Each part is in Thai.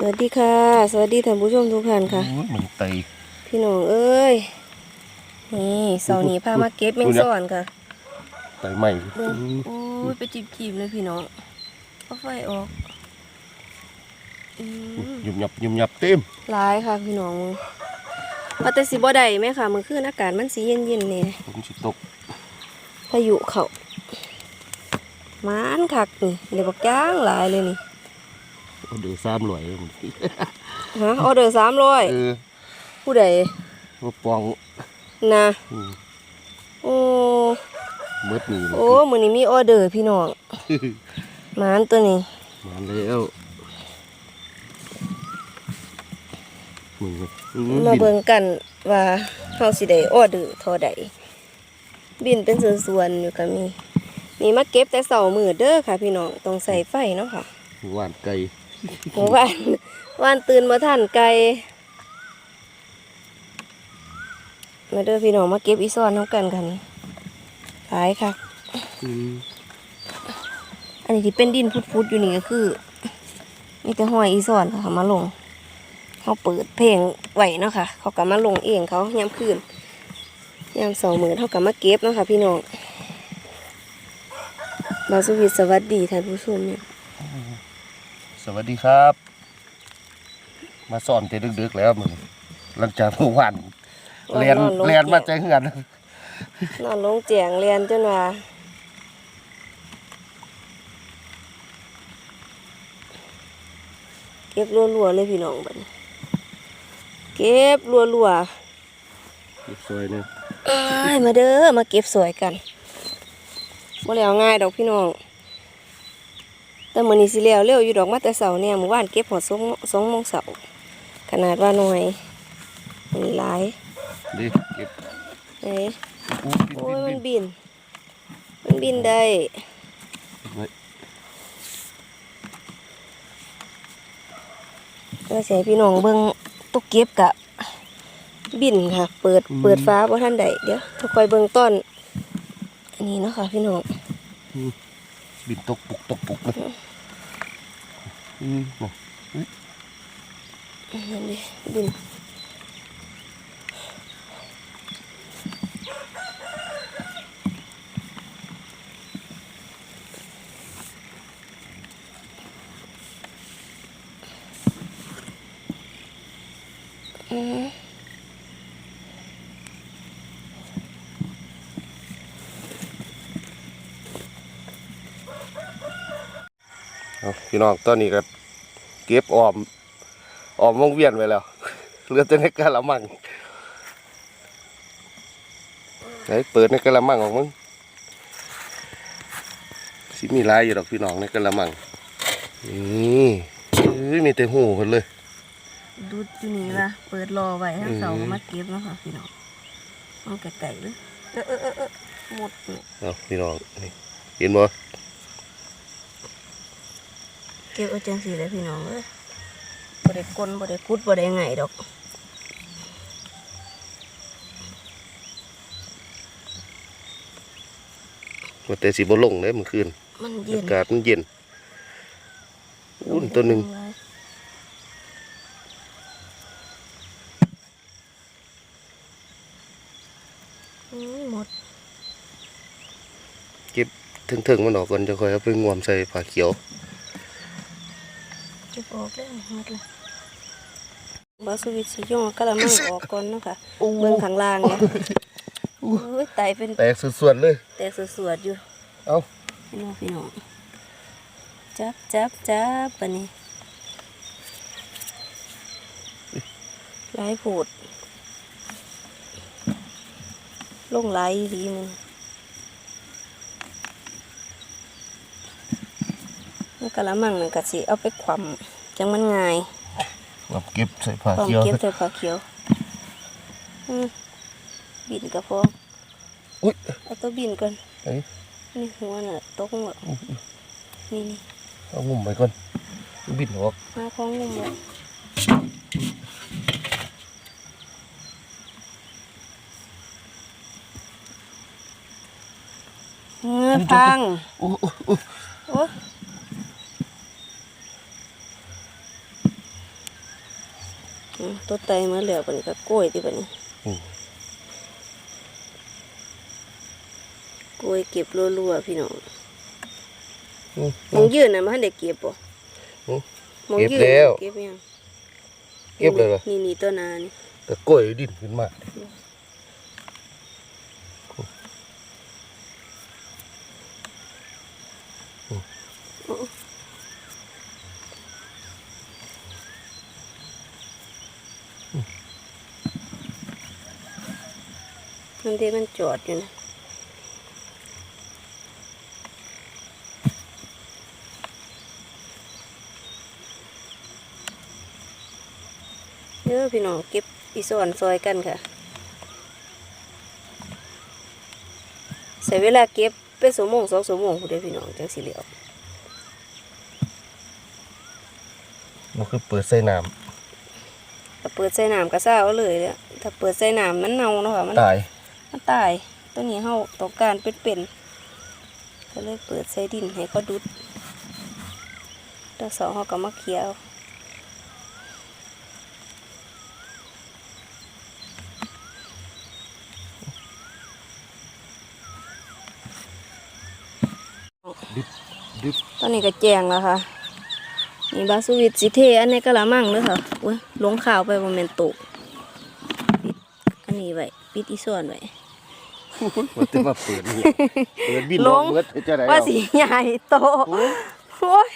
สวัสดีค่ะ สวัสดีท่านผู้ชมทุกท่านค่ะโอ้ยมันไตพี่น้องเอ้ยนี่เสาร์นี้พามาเก็บแมงซ่อนค่ะไตใหม่เบิ่งโอ้ยไปจีบๆเลยพี่น้องเอาไฟออกอืมยุบยับยุบยับเต็มหลายค่ะพี่น้องว่าแต่สิบ่ได้ไหมค่ะเมื่อคืนอากาศมันสีเย็นๆเนี่ยผมสิตกพายุเขามานคักนี่เดี๋ยวบักจ้างหลายเลยนี่ เอาเดือซ้ำลอยฮะออเดอร์สามร้อยเออผู้ใดมาปองนะอืมโอ้เบิดนี่โอ้มื้อนี้มีออเดอร์พี่น้องหมานตัวนี้มาแล้วมึงอืมาบินเบิ่งกันว่าเฮาสิได้ออเดอร์เท่าใดบินเป็นส่วนๆอยู่ก็มีนี่มาเก็บแต่เสาร์มื้อเด้อค่ะ พี่น้องต้องใส่ไฟเนาะค่ะหวานไก่ เมื่านว่านตื่นมาทันไกลมาเด้อพี่น้องมาเก็บอีซอนน้ำกันกันขายค่ะอันนี้ที่เป็นดินฟุดๆอยู่นี่ก็คือมีแต่ห้อยอีซอนค่ะมาลงเขาเปิดเพลงไหวเนาะค่ะ เขากลับมาลงเองเขายามคืนยามสองหมือเขากลับมาเก็บเนาะค่ะพี่น้องบาวสวิสวัสดีท่านผู้ชมเนี่ย วัสดีครับ มาสอนแต่ดึกๆแล้วมึงหลังจากเมื่อวานเรียนอลงเรียนมาใจแจงเหือนนอนลงแจงเรียนจนว่าเก็บรัวๆเลยพี่น้องบัดนี้เก็บรัวๆสวยเนี่ยอ้ายมาเด้อมาเก็บสวยกันบ่แล้วง่ายดอกพี่น้อง แต่มื้อนี้สิแล้วเร็วอยู่ดอกมาแต่เสาเนี่ยเมื่อวานเก็บหอดสองสองโมงเสาขนาดว่าน้อยมันหลายดิเก็บเอ้ยอู้โอ้ยบิมันนบินบิน มันบินได้เฮ้ยแล้วสิให้พี่น้องเบิ่งตุกเก็บกะบินค่ะ เปิดเปิดฟ้าบ่ทันได้เดี๋ยวถ้าคอยเบิ่งต้น อันนี้เนาะค่ะพี่น้องบินตกปุกตกปุกเลย อืมน่ะนั่นดิบิน อืม เอา พี่น้องตอนนี้ก็เก็บออมออมวงเวียนไว้แล้วเหลือแต่ในกะละมังไหนเปิดในกะละมังออกมึงสิมีลายอยู่ดอกพี่น้องในกะละมังนี่เอ้ยมีแต่หูเพิ่นเลยดูดอยู่นี่ละเปิดรอไว้ทั้งสองอืมมาเก็บเนาะค่ะพี่น้องเอาไก่ๆเลยเออเออเออเออหมดเนี่ยเอาพี่น้องนี่เห็นบ่เก็บเอาจังสีเลยพี่น้องเอ้ยบ่ได้กลนบ่ได้กุดบ่ได้ไงดอกว่าแต่สิบ่ลงเลยเมื่อคืนมันเย็นอากาศมันเย็นอุ่นตัวหนึ่งอืมหมดถึงๆมันออกก่อนจะค่อยเอาไปงวมใส่ผ้าเขียวเก็บ ออกแล้วหมดเลยบาสวิตสิย่องกะละมังออกก่อนเนาะค่ะเบิ่งข้างล่างเนี่ยโอ้ยไตเป็นแตกส่วนๆเลย แตกสวดๆอยู่ เอาพี่น้องพี่น้องจับจับจับปะนี่ลายโผดลงไหลายดีมันมันกะละมังนั่นกะสิเอาไปขวาม จังมันง่ายเอาเก็บใส่ผ้าความเขียวเก็บใส่ผ้าเขียวอืมบินกระพออุ้ยเอาตัวบินก่อนเอ้ยนี่หัวน่ะตกหมดนี่นี่เอางุ่มไปก่อนบินออกมาของงุ่มเลยเงือพังโอ้โอ้โอ้โอ้ อืม ตัวไตมาเหลือบัดนี้ก็กล้วยที่บัดนี้อืมกล้วยเก็บรัวๆพี่น้องอืมมองยืนน่ะมันได้เก็บบ่อืมมองเก็บยืนแล้วเก็บยังเก็บเลยเหรอนี่นี่ตัวนานี่ก็กล้วยดิ้นขึ้นมา มันเด้มันจอดอยู่นะเด้อพี่น้องเก็บอีสอนซอยกันค่ะ ใส่เวลาเก็บเป็นสมงสองสมงผู้ใดพี่น้องจังสิเหลียวมันคือเปิดใส่น้ถ้าเปิดใส่น้ำก็ซ่าเอาเลยเนี่ยถ้าเปิดใส่น้ำมันเน่าเนาะค่ะมันำตายมัน ตาย ตัวนี้เฮาต้องการเป็นๆก็เลยเปิดใส่ดินให้เขาดุดดอกสองเฮาก็มาเคี่ยวตอนนี้ก็แจงแล้วค่ะ นี่บาสุวิตสิเทอันนี้ก็ละมั่งเด้อค่ะอุ้ยลงข่าวไปบ่แม่นตกอันนี้ไว้ ปิดอีส่วนไว้ มันจะมาเปิดนี่เปิดบินลลงงเบิดจะได้ว่าเอาสีใหญ่โตโอ้ยโอ้ย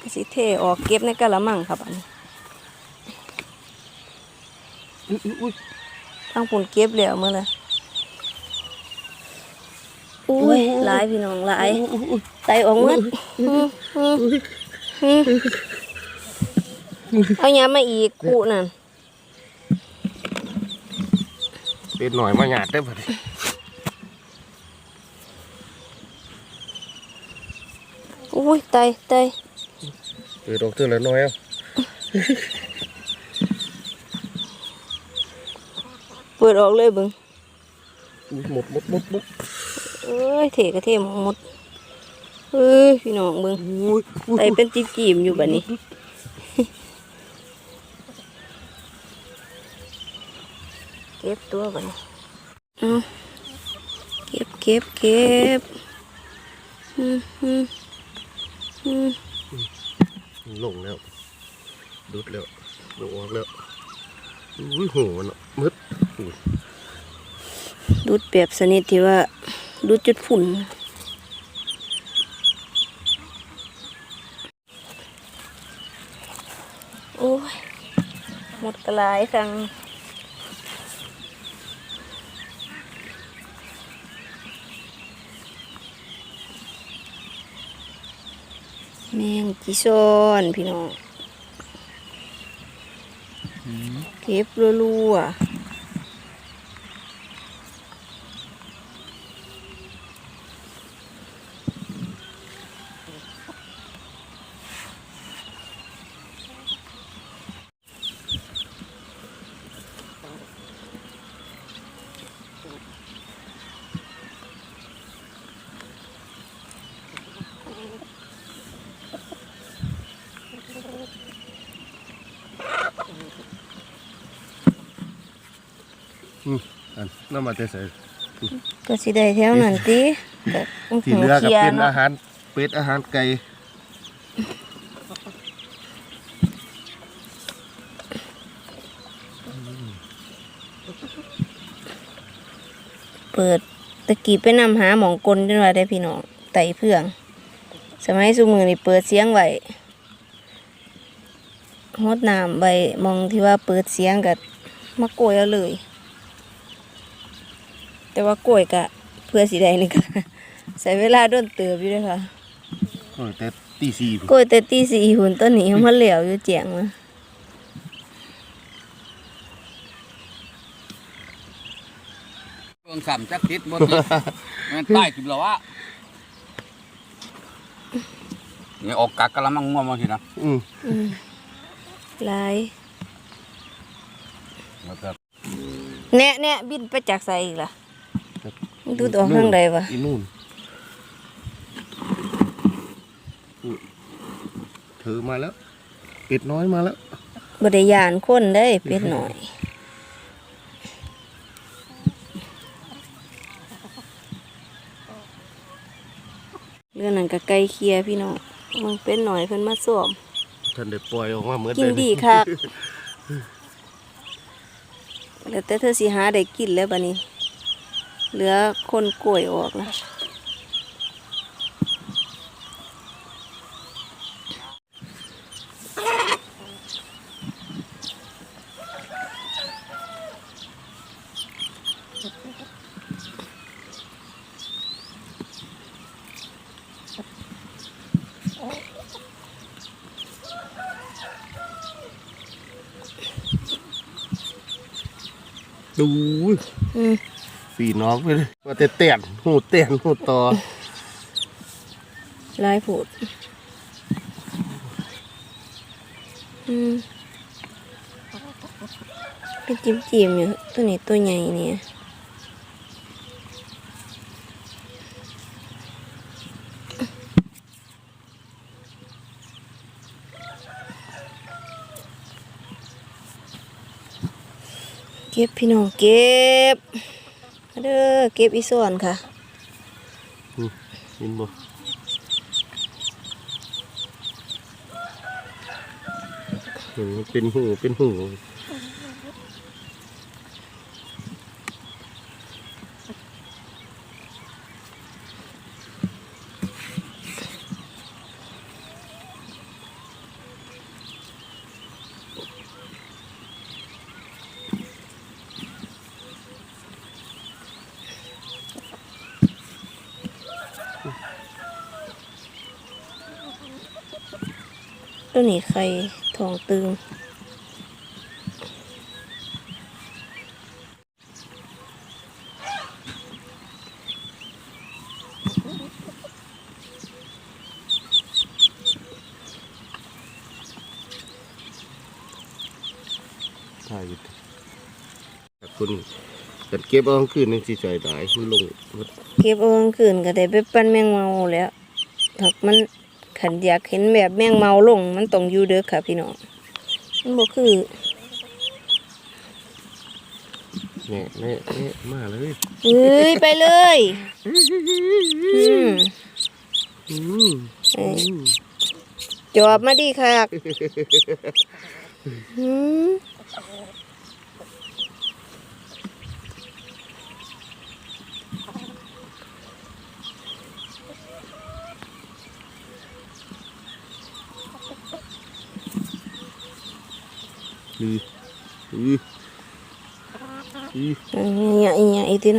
ก็สิเทออกเก็บในกะละมังครับอันนี้อุ๊ยอุ๊ยทั้งปุ่นเก็บแล้วเมื่อไรอุ้ยหลายพี่น้องหลายไตออกหมดเอายามาอีกคู่นั่น เป็นหน่อยมาหยาดได้อบัดนี้อุ้ยไตไตเปิดออกเท่าละน้อยเอาเปิดออกเลยเบึงอุ๊ยหมดหมดหมดหมดเอ้ยเทกระเทหมดเอ้ยพี่น้องเบึงอุ้ยอุ้ยไตเป็นจีกีมอยู่แบบนี้ เก็บตัวก่อนเอาเก็บเก็บเก็บอืมอืมอืมลงแล้ว ดุดแล้วลงออกแล้วอุ้ยโหัวเนาะมืดอุ้ยดูดแบบสนิทที่ว่าดูดจุดฝุ่นโอ้ยหมดกระลายครั้ง แมงจีซอนพี่น้องเก็บรัวๆ อืมอันน้ำมาแต่ใส่ก็สิได้แถวนั้นติก็ที่เหลือก็คลียเป็นเนาะอาหารเป็ดอาหารไก่เปิดตะกี้ไปนำหาหมองกลจนว่าได้พี่น้องไต่เพื่อง สมัยสุมือนี่เปิดเสียงไว้ฮดน้ำไว้หมองที่ว่าเปิดเสียงกับมากล้วยเอาเลย แต่ว่ากล้วยกะเพื่อสีใดนี่ก็ใส่เวลาโดนเติบอยู่เลยค่ะก็แต่ตีสี่พุ่นกล้วยแต่ตีสี่หุ่นต้นนี้มันเหลวอยู่เจียงนะเมืองสามจักทิศบนทิศมันใต้กิบเหรอวะนี่ออกกักกะละมังง่วงมาทีนะอืมอืมหลายแล้วก็แน่แน่บินไปจากใส่อีกล่ะ มันดูตัวข้างใดวะอีนู่นอืมแถอมาแล้ว เป็ดน้อยมาแล้วบริยานคนได้เป็ดหน่อย เรื่องนั้นก็ไกลเคลียร์พี่น้องมันเป็นหน่อยเพิ่นมาสวมท่านได้ปล่อยออกมาเหมือนกินเดิมดีคักแล้วแต่เธอสิหาได้กินแล้วบัดนี้ เหลือคนกล้วยออกแล้วดูอืม ปีน้องไปเลยว่าแต่เตียนหูเตียนหูต่อลายผูดอืมเป็นจิ้มจิ้มๆอยู่ตัวนี้ตัวใหญ่เนี่ยเก็บพี่น้องเก็บ เด้อเก็บอีส่วนค่ะอินบ่เห็นเป็นหูเป็นหู ตัวนี้ไข่ทองตึง ถ่ายอยู่แต่คุณแต่เก็บเอากลางคืนนี่สิใจตายมันลงมันเก็บเอากลางคืนก็ได้ไปปั้นแมงเมาแล้วถักมัน ขันอยากเห็นแบบแมงเมาลง มันต้องอยู่เด้อค่ะพี่น้องมันบ่คือแน่แน่แน่มาเลยเอ้ยไปเลยอืมอืมเอ้ยอืมจอบมาดีค่ะอืม อืออืออืออันนี้อีหยัง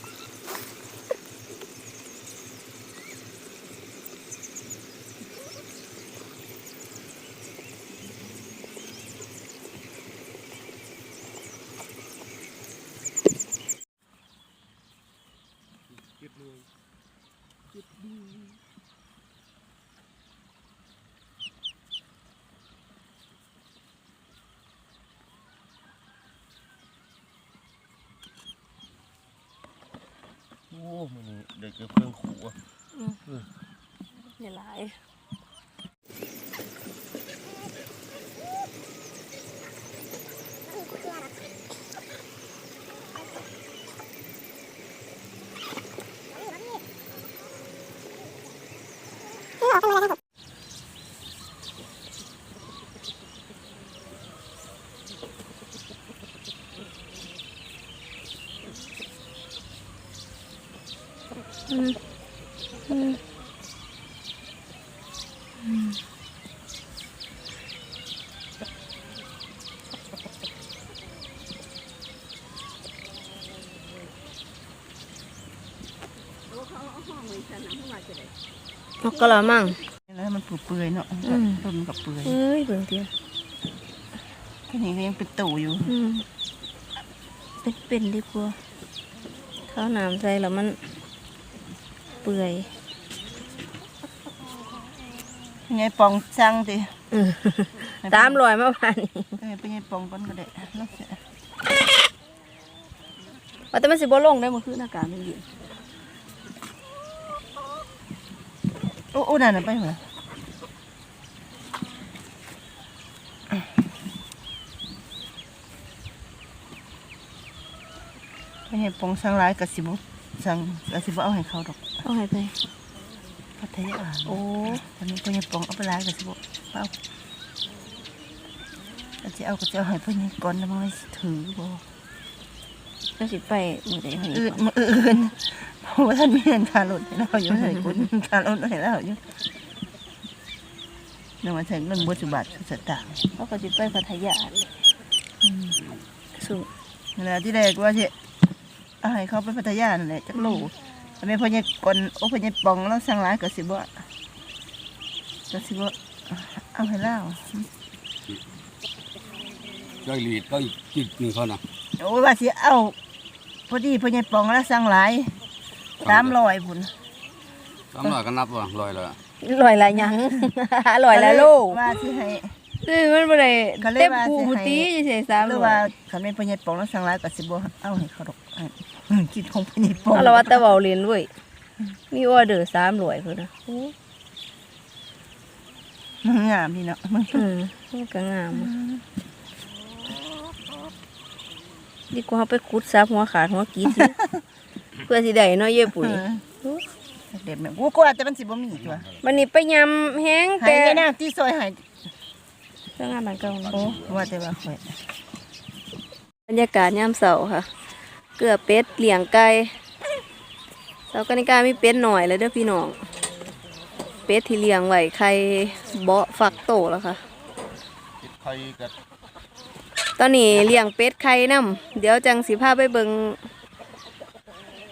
อีกทีเนาะนั่นดิง่ายท้องนั่นเนาะ โอ้มันนี่เด็กเก็บ เครื่องขู่อะเดี๋ยวหลาย เอากระมังแล้วมันเปื่อยๆเนาะอืมต้นกับเปื่อยเอ้ยเบิ่งเดียวทีนี้ก็ยังเป็นตู่อยู่อืมเป็นเป็นดีกว่าข้าวหนามใส่แล้วมันเปื่อยยังไงปองสั่งติอืมตามรอยมาผ่านนี้เออไปยังปองก่อนก็ได้แล้วเสียว่าแต่มันสิบ่ลงได้เมื่อคืนอากาศมันเย็น โอ้โอ้นั่นนะไปเหรอไปยังปองสั่งหลายกะสิบสั่งกะสิบเอาให้เขาดอกเอาให้ไปพัทยาโอ้วันนี้ไปยังปองเอาไปหลายกะสิบเอากะสิเอากะสิเอาให้เพิ่นก่อนแล้วมันเลยสิถือบ่ก็สิไปมื้อใดมื้ออื่นี้นมาอื่น เพราะว่าท่านมีเงินค่ารถให้เราอยู่ให้คุณค่ารถให้เราอยู่เดี๋ยวมาถึงเรื่องบุตรบาทคือสตางค์เขาก็สิไปพัทยาเลยสุนั่นแหละที่แรกว่าที่เอาให้เขาไปพัทยานั่นแหละจักโลแต่ไม่พอเนี่ยกอนโอ้พอเนี่ยปองแล้วสั่งร้ายก็สิบ่ก็สิบ่เอาให้เล่าย่อยลีดก็จิตหนึ่งเขานะโอ้ยว่าสิเอาพอดีพอเนี่ยปองแล้วสั่งหลาย สามร้อยพุ่นสามร้อยก็นับว่าร้อยเลยลอยละหยังลอยละโลว่าสิให้เอ้ยมันบ่ได้เขาเรีเต็ยมกว่าภูสิพุให้ติจังซี่สามหรือร้อว่ายคันแม่นพอเนี่ยปองแล้วสั่งหลายก็สิบ่เอาให้เขาดอกอันคิดของพอเนี่ยปองเอาละว่าแต่เว้าเล่นเว้ยมีออเดอร์300พุ่นน่ะโอ้มันงามดีเนาะมันอืมมันก็งามอะดีกว่าเฮาไปขุดซับหัวขาดหัวกีสิ เพื่อสิได้เนาะเย้ปุ๋ยเออเด็ดแม่กูกลัวแต่มันสิบ่มีตัววันนี้ไปยำแห้งหายแต่ไปนางที่ซอยหายเรื่องงานบ้านเก่าเนาะโอ้ว่าแต่ว่าข่อยบรรยากาศยามเสาร์ค่ะ เกลือเป็ดเลี้ยงไก่เสาร์กนิกามีเป็ดหน่อยเลยเด้อพี่น้อง เป็ดที่เลี้ยงไว้ไข่เบาะฟักโตแล้วค่ะไข่กับตอนนี้เลี้ยงเป็ดไข่นํเดี๋ยวจังสิพาไปเบิง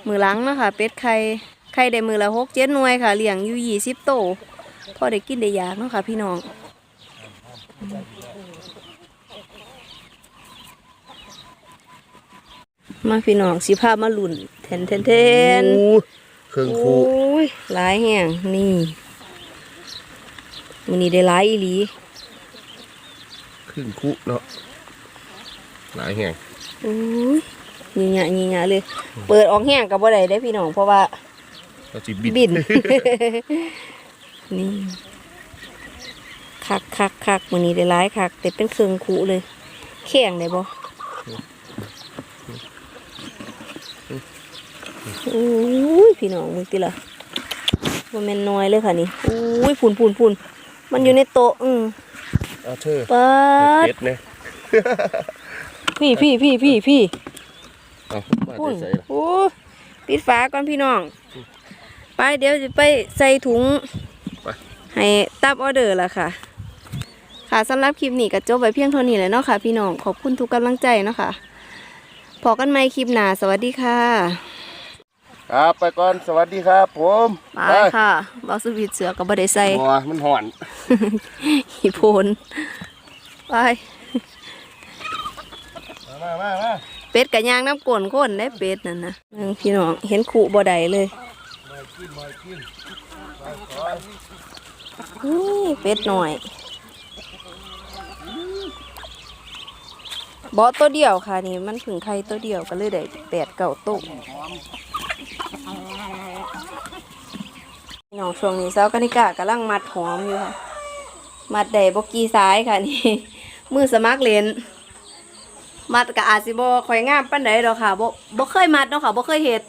มือหลังเนาะคะเป็ดไข่ไข่ได้มือละหกเจ็ดหน่วยค่ะเลี้ยงอยู่ยี่สิบโตพอได้กินได้อยากเนาะค่ะพี่น้องมาพี่น้องสิพามาลุ่นแทนแทนแทนเครื่องโอ้คู่ยหลายแห่งนี่มันนี้ได้หลายอีหลีเครื่องคู่เนาะหลายแห่งโอ้ย นี่หยะนี่หยะเลย เปิดออกแห้งกับบ่ได้ได้อพี่น้องเพราะว่าเราสิบิดบิน นี่คักคักคักมันนี้ได้หลายคักแต่เป็นเครื่องคูเลยแข็งได้บ่โอ้ยพี่น้องมึงติละมันแม่นน้อยเลยค่ะนี่โอ้ยพูนพูนพูนมันอยู่ในโต๊ะอืมเอาเธอปัดเป็ดเนี่ยพี่พี่พี่พี่พี่ เอามาพูนใส่ละโอ้ปิดฝาก่อนพี่น้อง ไปเดี๋ยวจะไปใส่ถุงไปให้ตับออเดอร์ละค่ะ ค่ะสำหรับคลิปนี้ก็จบไปเพียงเท่านี้เลยเนาะค่ะ พี่น้องขอบคุณทุกกำลังใจเนาะค่ะพอกันใหม่คลิปหน้าสวัสดีค่ะ ครับไปก่อนสวัสดีครับ ผมไปค่ะบอสวิตเสือกับบไดใส่บัวมันห่อนหีโพนไป มามามา เป็ดกับยางน้ำกลนข้นได้เป็ดนั่นนะเบิ่งพี่น้องเห็นขู่บ่ได้เลยนี่เป็ดหน่อยบอตัวเดียวค่ะนี่มันผึ่งไข่ตัวเดียวก็เลยได้แปดเก่าตุกพี่น้องช่วงนี้เช้ากนิกากำลังมัดหอมอยู่ค่ะ มัดได้บกีซ้ายค่ะนี่ มือสมัครเลน มัดก็อาจสิบ่ค่อยงามปานใดดอกค่ะบ่บ่เคยมัดเนาะค่ะบ่เคยเฮ็ด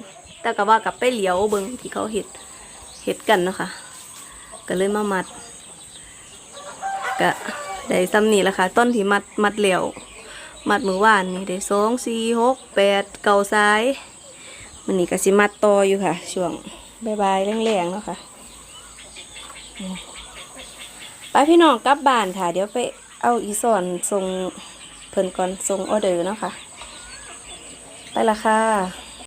แต่ก็ว่ากลับไปเหลียวเบิ่งที่เขาเฮ็ดเฮ็ดกันเนาะค่ะก็เลยมามัดก็ได้ซ้ำนี่แหละค่ะ ต้นที่มัดมัดเหลียวมัดมือว่านนี่ได้สองสี่หกแปดเก้าสายมันนี่ก็สิมัดต่ออยู่ค่ะ ช่วงบายบายแรงๆเนาะค่ะไปพี่น้องกลับบ้านค่ะ เดี๋ยวไปเอาอีสอนส่ง เพิ่นก่อนส่งออเดอร์เนาะค่ะไปละค่ะ